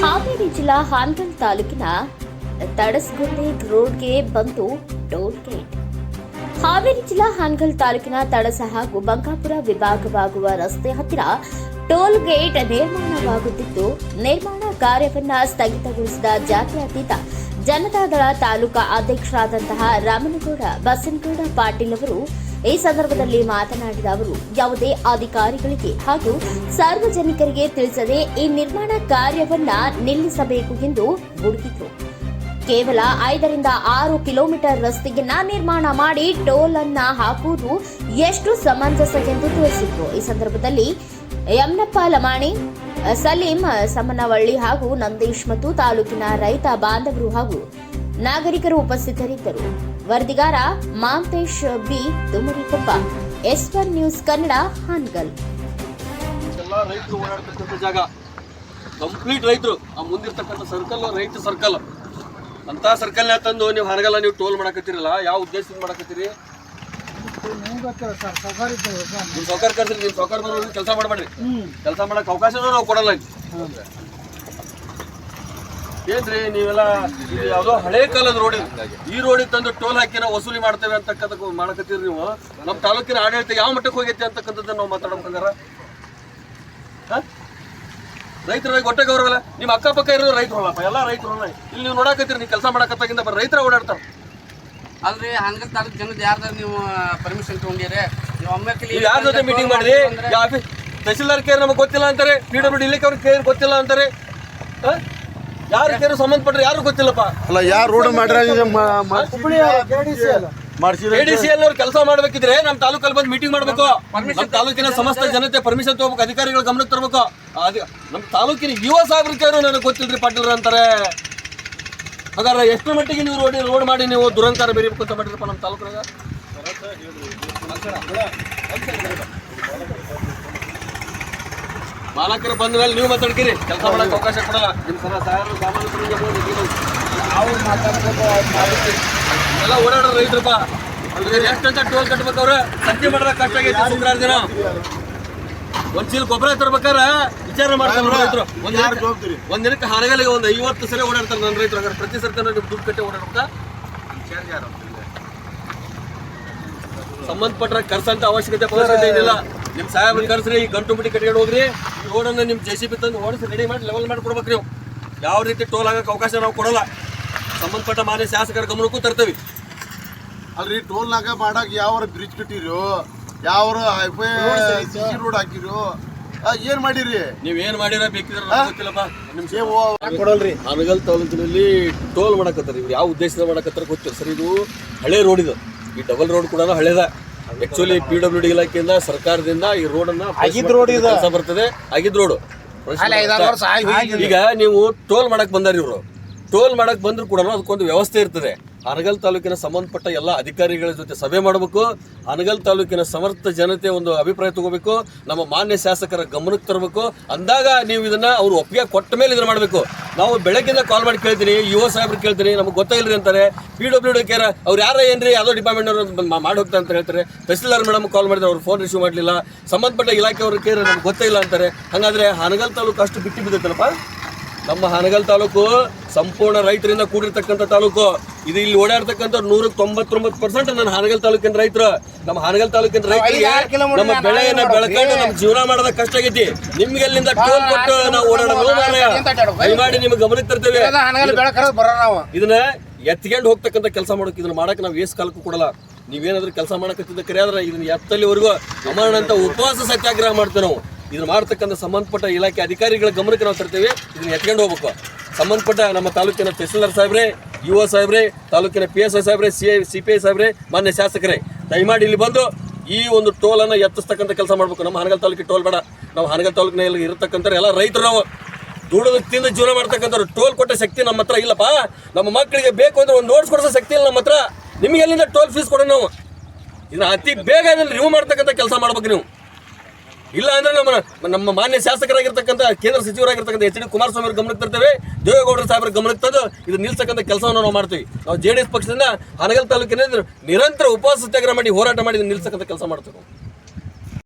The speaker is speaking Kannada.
ಹಾವೇರಿ ಜಿಲ್ಲಾ ಹಾನಗಲ್ ತಾಲೂಕಿನ ತಡಸ್ಗುಂದೆ ರೋಡ್ಗೆ ಬಂತು ಟೋಲ್ ಗೇಟ್. ಹಾವೇರಿ ಜಿಲ್ಲಾ ಹಾನಗಲ್ ತಾಲೂಕಿನ ತಡಸ ಹಾಗೂ ಬಂಕಾಪುರ ವಿಭಾಗವಾಗುವ ರಸ್ತೆ ಹತ್ತಿರ ಟೋಲ್ ಗೇಟ್ ನಿರ್ಮಾಣವಾಗುತ್ತಿದ್ದು, ನಿರ್ಮಾಣ ಕಾರ್ಯವನ್ನ ಸ್ಥಗಿತಗೊಳಿಸಿದ ಜಾತ್ಯತೀತ ಜನತಾದಳ ತಾಲೂಕಾ ಅಧ್ಯಕ್ಷರಾದಂತಹ ರಾಮನಗೌಡ ಬಸನಗೌಡ ಪಾಟೀಲ್ ಅವರು ಈ ಸಂದರ್ಭದಲ್ಲಿ ಮಾತನಾಡಿದ ಅವರು, ಯಾವುದೇ ಅಧಿಕಾರಿಗಳಿಗೆ ಹಾಗೂ ಸಾರ್ವಜನಿಕರಿಗೆ ತಿಳಿಸದೆ ಈ ನಿರ್ಮಾಣ ಕಾರ್ಯವನ್ನ ನಿಲ್ಲಿಸಬೇಕು ಎಂದು ಗುಡುಗಿದ್ರು ಕೇವಲ ಐದರಿಂದ ಆರು ಕಿಲೋಮೀಟರ್ ರಸ್ತೆಯನ್ನ ನಿರ್ಮಾಣ ಮಾಡಿ ಟೋಲ್ ಅನ್ನ ಹಾಕುವುದು ಎಷ್ಟು ಸಮಂಜಸ ಎಂದು ತಿಳಿಸಿದ್ರು. ಈ ಸಂದರ್ಭದಲ್ಲಿ ಯಮನಪ್ಪ ಲಮಾಣಿ, ಸಲೀಂ ಸಮನವಳ್ಳಿ ಹಾಗೂ ನಂದೀಶ್ ಮತ್ತು ತಾಲೂಕಿನ ರೈತ ಬಾಂಧವರು ಹಾಗೂ ನಾಗರಿಕರು ಉಪಸ್ಥಿತರಿದ್ದರು. ವರದಿಗಾರ Manthesh B Tumarikoppa S one news Kannada Hangal. ಎಲ್ಲ ರೈತರು ಓಡಾಡ್ತಕ್ಕಂಥ ಜಾಗ. ಕಂಪ್ಲೀಟ್ ರೈತರು. ಆ ಮುಂದಿರ್ತಕ್ಕಂಥ ಸರ್ಕಲ್ ರೈತ ಸರ್ಕಲ್ ಅಂತ ಸರ್ಕಲ್ನ ತಂದು ನೀವು ಹರಗಲ್ಲ ನೀವು ಟೋಲ್ ಮಾಡಕತ್ತೀರಲ್ಲ ಯಾವ ಉದ್ದೇಶದಿಂದ ಮಾಡಕತ್ತೀರಿ? ನಿಮ್ಮ ಸೌಕರ್ಯ ಕರ್ಸಿ ನಿಮ್ಮ ಸೌಕರ್ಯ ಕೆಲಸ ಮಾಡಬೇಡ್ರಿ. ಕೆಲಸ ಮಾಡಕ್ ಅವಕಾಶನೂ ನಾವು ಕೊಡಲ್ಲ. ಏನ್ರಿ ನೀವೆಲ್ಲ ಇದು ಯಾವುದೋ ಹಳೆ ಕಾಲದ ರೋಡ್ ಈ ರೋಡಿಗೆ ತಂದು ಟೋಲ್ ಹಾಕಿ ನಾವು ವಸೂಲಿ ಮಾಡ್ತೇವೆ ಅಂತಕ್ಕಂಥ ಮಾಡಕತ್ತೀರಿ ನೀವು. ನಮ್ಮ ತಾಲೂಕಿನ ಆಡಳಿತ ಯಾವ ಮಟ್ಟಕ್ಕೆ ಹೋಗೈತಿ ಅಂತಕ್ಕಂಥದ್ದನ್ನ ನಾವು ಮಾತಾಡ್ಬೇಕಂದ್ರ ರೈತರ ಹೊಟ್ಟೆ ಗೌರವಲ್ಲ ನಿಮ್ಮ ಅಕ್ಕಪಕ್ಕ ಇರೋದು ರೈತರು ಅಲ್ಲಪ್ಪ ಎಲ್ಲ ರೈತರು ಇಲ್ಲಿ ನೀವು ನೋಡಕತ್ತೀರಿ ನೀವು ಕೆಲಸ ಮಾಡಕತ್ತಾಗಿಂದ ಬರ ರೈತರ ಓಡಾಡ್ತಾರೆ. ಅಲ್ರಿ ಹಂಗ ತಾಲೂಕು ಜನದ ಯಾರ್ದಾರು ನೀವು ಪರ್ಮಿಷನ್ ತಗೊಂಡಿರಿ. ನೀವು ಅಮ್ಮಕ್ಕೆ ಯಾರ ಜೊತೆ ಮೀಟಿಂಗ್ ಮಾಡಿರಿ? ಆಫೀಸ್ ತಹಸೀಲ್ದಾರ್ ಕೇರ್ ನಮಗೆ ಗೊತ್ತಿಲ್ಲ ಅಂತಾರೆ ಪಿ ಡಬ್ಲ್ಯೂ ಡಿ ಅವ್ರ ಕೇರ್ ಗೊತ್ತಿಲ್ಲ ಅಂತಾರೆ. ಯಾರ ಕೇರು ಸಂಬಂಧಪಟ್ಟರೆ ಯಾರು ಗೊತ್ತಿಲ್ಲಪ್ಪ. ಅಲ್ಲ ಯಾರು ರೋಡ್ ಅವ್ರು ಕೆಲಸ ಮಾಡ್ಬೇಕಿದ್ರೆ ನಮ್ ತಾಲೂಕಲ್ಲಿ ಬಂದು ಮೀಟಿಂಗ್ ಮಾಡ್ಬೇಕು. ನಮ್ಮ ತಾಲೂಕಿನ ಸಮಸ್ತ ಜನತೆ ಪರ್ಮಿಷನ್ ತಗೋಬೇಕು ಅಧಿಕಾರಿಗಳ ಗಮನಕ್ಕೆ ತರಬೇಕು. ಅದಿ ನಮ್ಮ ತಾಲೂಕಿನ ಯುವ ಸಾಹೇಬ್ರ ಕೇರು ನನಗೆ ಗೊತ್ತಿಲ್ರಿ ಪಾಟೀಲ್ರ ಅಂತಾರೆ. ಹಾಗಾದ್ರೆ ಎಷ್ಟು ಮಟ್ಟಿಗೆ ನೀವು ರೋಡ್ ರೋಡ್ ಮಾಡಿ ನೀವು ದುರಂಕಾರ ಬೇರೆ ಅಂತ ಮಾಡಿರಪ್ಪ ನಮ್ಮ ತಾಲೂಕಿನಾಗ ಮಾಲಕರು ಬಂದ ಮೇಲೆ ನೀವು ಮಾತಾಡ್ಕೀರಿ ಕೆಲಸ ಮಾಡಕ್ಕೆ ಅವಕಾಶ ಕೊಡಲ್ಲ ನಿಮ್ಮ ಸಲ ಸಾರು ಬೋದು, ನೀವು. ಎಲ್ಲ ಓಡಾಡೋ ರೈತರಪ್ಪ ಎಷ್ಟಂತ ಟೋಲ್ ಕಟ್ಬೇಕವ್ರೆ ಅವ್ರ? ಸಂತೆ ಮಾಡ್ರ ಕಷ್ಟ ಆಗೈತಿ ಶುಕ್ರವಾರ ದಿನ. ಒಂದ್ ಚೀಲ ಗೊಬ್ಬರ ತರ್ಬೇಕಾರ ವಿಚಾರ ಮಾಡ್ತಾರೆ ರೈತರು. ಒಂದ್ ದಿನಕ್ಕೆ- ಜವಾಬ್ದಾರಿ? ಒಂದ್ ದಿನಕ್ಕೆ ಹರಗಲಿಗೆ ಒಂದು ಐವತ್ತು ಸರಿ ಓಡಾಡ್ತಾರೆ ನನ್ನ ರೈತರು. ಹಾಗಾದ್ರೆ ಪ್ರತಿ ಸರ್ತಿ ನಿಮ್ ದುಡ್ಡು ಕಟ್ಟಿ ಓಡಾಡ್ಬೇಕಾ? ಸಂಬಂಧಪಟ್ಟ ಕರ್ಸಂತ ಅವಶ್ಯಕತೆ ಅವಶ್ಯಕತೆ ಏನಿಲ್ಲ. ನಿಮ್ ಸಹಾಯ ಕರ್ಸ್ರಿ ಈ ಗಂಟು ಮುಟ್ಟಿ ಕಟ್ಕೊಂಡು ಹೋಗ್ರಿ. ಈ ರೋಡನ್ನ ನಿಮ್ ಜೆ ಸಿ ಬಿ ತಂದು ಓಡಿಸಿ ರೆಡಿ ಮಾಡಿ ಲೆವೆಲ್ ಮಾಡಿ ಕೊಡ್ಬೇಕು ನೀವು. ಯಾವ ರೀತಿ ಟೋಲ್ ಆಗಕ್ಕೆ ಅವಕಾಶ ನಾವು ಕೊಡಲ್ಲ. ಸಂಬಂಧಪಟ್ಟ ಮಾನ್ಯ ಶಾಸಕರ ಗಮನಕ್ಕೂ ತರ್ತೇವೆ. ಅಲ್ರಿ ಟೋಲ್ ನಾಗ ಮಾಡಕ್ ಯಾವ ಬ್ರಿಡ್ಜ್ ಕಟ್ಟಿರೋ ಯಾವ ಹೈವೇ ರೋಡ್ ಹಾಕಿರೋ ಆ, ಏನ್ ಮಾಡಿರಿ? ನೀವ್ ಏನ್ ಮಾಡಿರ ಬೇಕಿದ್ರೆ ಕೊಡಲ್ರಿ? ಹಾನಗಲ್ ತಾಲೂಕಿನಲ್ಲಿ ಟೋಲ್ ಮಾಡಕತ್ತಾರ ಇವ್ರು. ಯಾವ ಉದ್ದೇಶದ ಮಾಡಕತ್ತಾರ ಗೊತ್ತಿಲ್ಲ. ಸರ್ ಇದು ಹಳೆ ರೋಡ್ ಇದು. ಈ ಡಬಲ್ ರೋಡ್ ಕೂಡ ಹಳೇದ. ಆಕ್ಚುಲಿ ಪಿ ಡಬ್ಲ್ಯೂ ಡಿ ಇಲಾಖೆಯಿಂದ ಸರ್ಕಾರದಿಂದ ಈ ರೋಡ್ ಅನ್ನ ಆಗಿದ್ ರೋಡ್ ಕೆಲಸ ಬರ್ತದೆ. ಆಗಿದ್ ರೋಡ್ ಈಗ ನೀವು ಟೋಲ್ ಮಾಡಕ್ ಬಂದಾರ ಇವರು. ಟೋಲ್ ಮಾಡಕ್ ಬಂದ್ರು ಕೂಡ ಅದಕ್ಕೊಂದು ವ್ಯವಸ್ಥೆ ಇರ್ತದೆ. ಅನಗಲ್ ತಾಲೂಕಿನ ಸಂಬಂಧಪಟ್ಟ ಎಲ್ಲ ಅಧಿಕಾರಿಗಳ ಜೊತೆ ಸಭೆ ಮಾಡಬೇಕು. ಹನಗಲ್ ತಾಲೂಕಿನ ಸಮರ್ಥ ಜನತೆ ಒಂದು ಅಭಿಪ್ರಾಯ ತಗೋಬೇಕು. ನಮ್ಮ ಮಾನ್ಯ ಶಾಸಕರ ಗಮನಕ್ಕೆ ತರಬೇಕು. ಅಂದಾಗ ನೀವು ಇದನ್ನ ಅವ್ರು ಒಪ್ಪಿಗೆ ಕೊಟ್ಟ ಮೇಲೆ ಇದನ್ನ ಮಾಡಬೇಕು. ನಾವು ಬೆಳಗ್ಗಿಂದ ಕಾಲ್ ಮಾಡಿ ಕೇಳ್ತೀನಿ ಯುವ ಸಾಹೇಬ್ರು ಕೇಳ್ತೀನಿ, ನಮ್ಗೆ ಗೊತ್ತಾಗಿಲ್ರಿ ಅಂತಾರೆ. ಪಿ ಡಬ್ಲ್ಯೂ ಡಿ ಕೇರ ಅವ್ರು ಯಾರ ಏನ್ರಿ, ಯಾವುದೋ ಡಿಪಾರ್ಟ್ಮೆಂಟ್ ಅವರು ಮಾಡಿ ಹೋಗ್ತಾರೆ ಅಂತ ಹೇಳ್ತಾರೆ. ತಹಸೀಲ್ದಾರ್ ಮೇಡಮ್ ಕಾಲ್ ಮಾಡಿದ್ರೆ, ಅವ್ರು ಫೋನ್ ರಿಸೀವ್ ಮಾಡಲಿಲ್ಲ. ಸಂಬಂಧಪಟ್ಟ ಇಲಾಖೆಯವರು ಕೇರ ನಮ್ಗೆ ಗೊತ್ತಿಲ್ಲ ಅಂತಾರೆ. ಹಾಗಾದ್ರೆ ಹನಗಲ್ ತಾಲೂಕು ಅಷ್ಟು ಬಿಟ್ಟು ಬಿದ್ದೈತಲ್ಲಪ್ಪ? ನಮ್ಮ ಹಾನಗಲ್ ತಾಲೂಕು ಸಂಪೂರ್ಣ ರೈತರಿಂದ ಕೂಡಿರ್ತಕ್ಕಂಥ ತಾಲೂಕು. ಇದು ಇಲ್ಲಿ ಓಡಾಡ್ತಕ್ಕಂಥ ನೂರ ತೊಂಬತ್ತೊಂಬತ್ತು ಪರ್ಸೆಂಟ್ ನನ್ನ ಹಾನಗಲ್ ತಾಲೂಕಿನ ರೈತರು. ನಮ್ಮ ಹಾನಗಲ್ ತಾಲೂಕಿನ ರೈತರಿಗೆ ನಮ್ಮ ಬೆಳೆಯನ್ನ ಬೆಳಕೊಂಡು ನಮ್ಮ ಜೀವನ ಮಾಡೋದ ಕಷ್ಟ ಆಗೈತಿ. ನಿಮ್ಗೆ ಎಲ್ಲಿಂದ ಟೋಲ್ ಕೊಟ್ಟು ನಾವು ಓಡಾಡೋದು. ದಯಮಾಡಿ ನಿಮ್ಗೆ ಗಮನಕ್ಕೆ ತರ್ತೇವೆ. ಇದನ್ನ ಎತ್ಕೊಂಡು ಹೋಗ್ತಕ್ಕಂಥ ಕೆಲಸ ಮಾಡೋಕೆ ಇದನ್ನ ಮಾಡಕ್ಕೆ ನಾವು ಏಸ್ ಕಾಲಕ್ಕೂ ಕೊಡಲ್ಲ. ನೀವೇನಾದ್ರೂ ಕೆಲಸ ಮಾಡಕತ್ತಿದ್ದ ಕರೆ ಆದ್ರೆ ಇದನ್ನ ಎತ್ತಲ್ಲಿವರೆಗೂ ಅಮರಣ ಅಂತ ಉಪವಾಸ ಸತ್ಯಾಗ್ರಹ ಮಾಡ್ತೇವೆ ನಾವು. ಇದನ್ನ ಮಾಡ್ತಕ್ಕಂಥ ಸಂಬಂಧಪಟ್ಟ ಇಲಾಖೆ ಅಧಿಕಾರಿಗಳ ಗಮನಕ್ಕೆ ನಾವು ತರ್ತೇವೆ. ಇದನ್ನ ಎತ್ಕೊಂಡು ಹೋಗ್ಬೇಕು. ಸಂಬಂಧಪಟ್ಟ ನಮ್ಮ ತಾಲೂಕಿನ ತಹಸೀಲ್ದಾರ್ ಸಾಹೇಬ್ರೆ ಯು ಒ ಸಾಹೇಬ್ರೆ, ತಾಲೂಕಿನ ಪಿ ಎಸ್ ಐ ಸಾಹೇಬ್ರೆ C I C P I ಸಾಹೇಬ್ರೆ, ಮಾನ್ಯ ಶಾಸಕರೇ, ದಯಮಾಡಿ ಇಲ್ಲಿ ಬಂದು ಈ ಒಂದು ಟೋಲನ್ನು ಎತ್ತಿಸ್ತಕ್ಕಂಥ ಕೆಲಸ ಮಾಡಬೇಕು. ನಮ್ಮ ಹಾನಗಲ್ ತಾಲೂಕಿಗೆ ಟೋಲ್ ಬೇಡ. ನಾವು ಹಾನಗಲ್ ತಾಲೂಕಿನಲ್ಲಿ ಇರತಕ್ಕಂಥ ಎಲ್ಲ ರೈತರು ನಾವು. ದುಡಿದು ತಿಂದು ಜೀವನ ಮಾಡ್ತಕ್ಕಂಥವ್ರು ಟೋಲ್ ಕೊಟ್ಟ ಶಕ್ತಿ ನಮ್ಮ ಹತ್ರ ಇಲ್ಲಪ್ಪ. ನಮ್ಮ ಮಕ್ಕಳಿಗೆ ಬೇಕು ಅಂದ್ರೆ ಒಂದು ನೋಟ್ಸ್ ಕೊಡಿಸೋ ಶಕ್ತಿ ಇಲ್ಲ ನಮ್ಮ ಹತ್ರ. ನಿಮಗೆ ಎಲ್ಲಿಂದ ಟೋಲ್ ಫೀಸ್ ಕೊಡೋಣ ನಾವು? ಇದನ್ನ ಅತಿ ಬೇಗ ಇದನ್ನು ರಿಮೂವ್ ಮಾಡ್ತಕ್ಕಂಥ ಕೆಲಸ ಮಾಡ್ಬೇಕು ನೀವು. ಇಲ್ಲ ಅಂದ್ರೆ ನಮ್ಮ ನಮ್ಮ ಮಾನ್ಯ ಶಾಸಕರಾಗಿರ್ತಕ್ಕಂಥ ಕೇಂದ್ರ ಸಚಿವರಾಗಿರ್ತಕ್ಕಂಥ ಎಚ್ ಡಿ ಕುಮಾರಸ್ವಾಮಿ ಗಮನಕ್ಕೆ ತರ್ತೇವೆ. ದೇವೇಗೌಡರ ಸಾಹೇಬ್ರ ಗಮನಕ್ಕೆ ತಂದು ಇದು ನಿಲ್ಸಕ್ಕಂಥ ಕೆಲಸವನ್ನು ನಾವು ಮಾಡ್ತೀವಿ. ನಾವು ಜೆ ಡಿ ಎಸ್ ಪಕ್ಷದಿಂದ ಹಾನಗಲ್ ತಾಲೂಕಿನಲ್ಲಿ ನಿರಂತರ ಉಪವಾಸ ಸತ್ಯಾಗ್ರಹ ಮಾಡಿ ಹೋರಾಟ ಮಾಡಿ ನಿಲ್ಸಕ್ಕಂಥ ಕೆಲಸ ಮಾಡ್ತೇವೆ